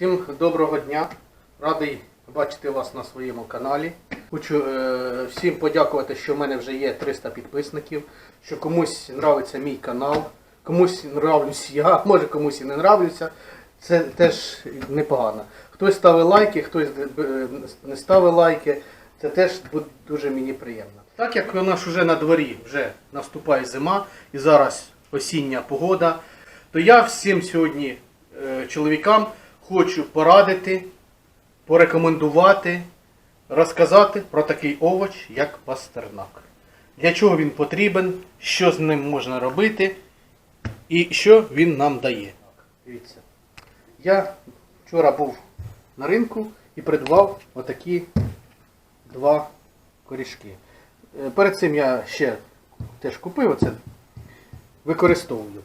Всім доброго дня. Радий бачити вас на своєму каналі. Хочу е, всім подякувати, що в мене вже є 300 підписників, що комусь нравиться мій канал, комусь нравлюсь я, може комусь і не нравлюся. Це теж непогано. Хтось ставить лайки, хтось е, не ставить лайки. Це теж буде дуже мені приємно. Так як у нас вже на дворі вже наступає зима і зараз осіння погода, то я всім сьогодні е, чоловікам хочу порадити, порекомендувати, розказати про такий овоч, як пастернак. Для чого він потрібен, що з ним можна робити і що він нам дає. Дивіться. Я вчора був на ринку і придбав отакі два корішки. Е, Перед цим я ще теж купив оце, використовую.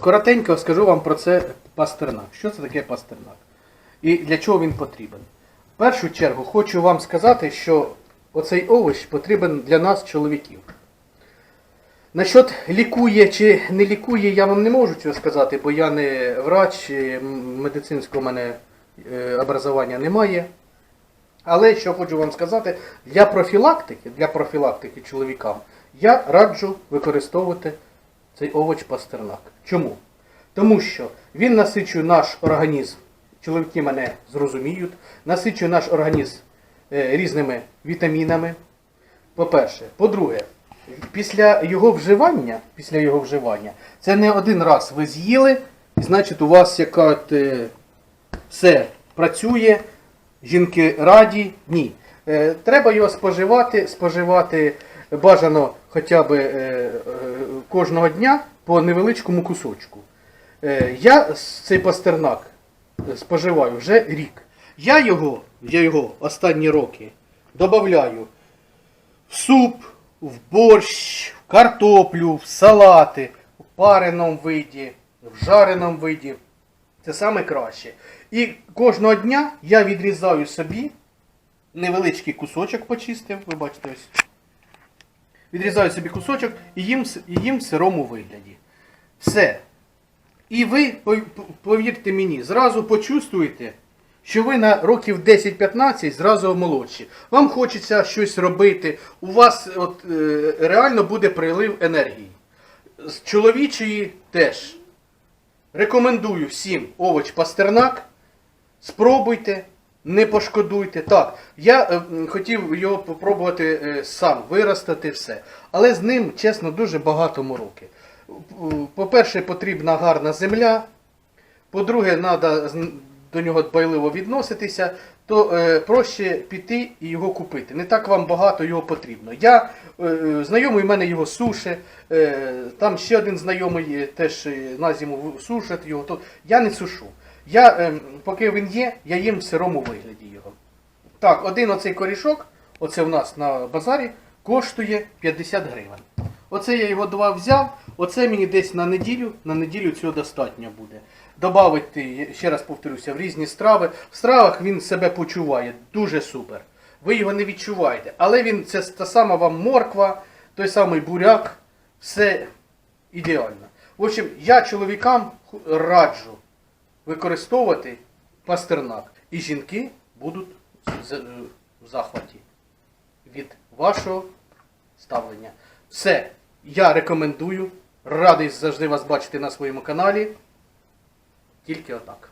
Коротенько скажу вам про це пастернак. Що це таке пастернак? І для чого він потрібен? В першу чергу хочу вам сказати, що оцей овоч потрібен для нас, чоловіків. Насчет лікує чи не лікує, я вам не можу цього сказати, бо я не врач, медицинського в мене е, образування немає. Але що хочу вам сказати, для профілактики, для профілактики чоловікам я раджу використовувати цей овоч пастернак. Чому? Тому що він насичує наш організм, чоловіки мене зрозуміють, насичує наш організм е, різними вітамінами. По-перше, по-друге, після його вживання, після його вживання, це не один раз ви з'їли, і значить у вас яка е, все працює, жінки раді. Ні. Е, треба його споживати, споживати бажано хоча б кожного дня по невеличкому кусочку. Е, я цей пастернак е, споживаю вже рік. Я його, я його останні роки додаю в суп, в борщ, в картоплю, в салати, в пареному виді, в жареному виді. Це саме краще. І кожного дня я відрізаю собі невеличкий кусочок почистив, ви бачите ось. Відрізаю собі кусочок і їм, і їм в сирому вигляді. Все. І ви, повірте мені, зразу почувствуєте, що ви на років 10-15 зразу молодші. Вам хочеться щось робити, у вас от, е, реально буде прилив енергії. З чоловічої теж. Рекомендую всім овоч пастернак. Спробуйте, не пошкодуйте. Так, я е, хотів його попробувати е, сам виростити все. Але з ним, чесно, дуже багато мороки. По-перше, потрібна гарна земля. По-друге, треба до нього дбайливо відноситися, то е, проще піти і його купити. Не так вам багато його потрібно. Я е, е, знайомий в мене його суше, е, там ще один знайомий е, теж е, на зиму сушить його. То я не сушу. Я, е, поки він є, я їм в сирому вигляді його. Так, один оцей корішок, оце в нас на базарі, коштує 50 гривень. Оце я його два взяв, оце мені десь на неділю, на неділю цього достатньо буде. Добавити, ще раз повторюся, в різні страви. В стравах він себе почуває дуже супер. Ви його не відчуваєте. Але він це та сама вам морква, той самий буряк, все ідеально. В общем, я чоловікам раджу використовувати пастернак. І жінки будуть з- в захваті від вашого ставлення. Все, я рекомендую. Радий завжди вас бачити на своєму каналі. Тільки отак.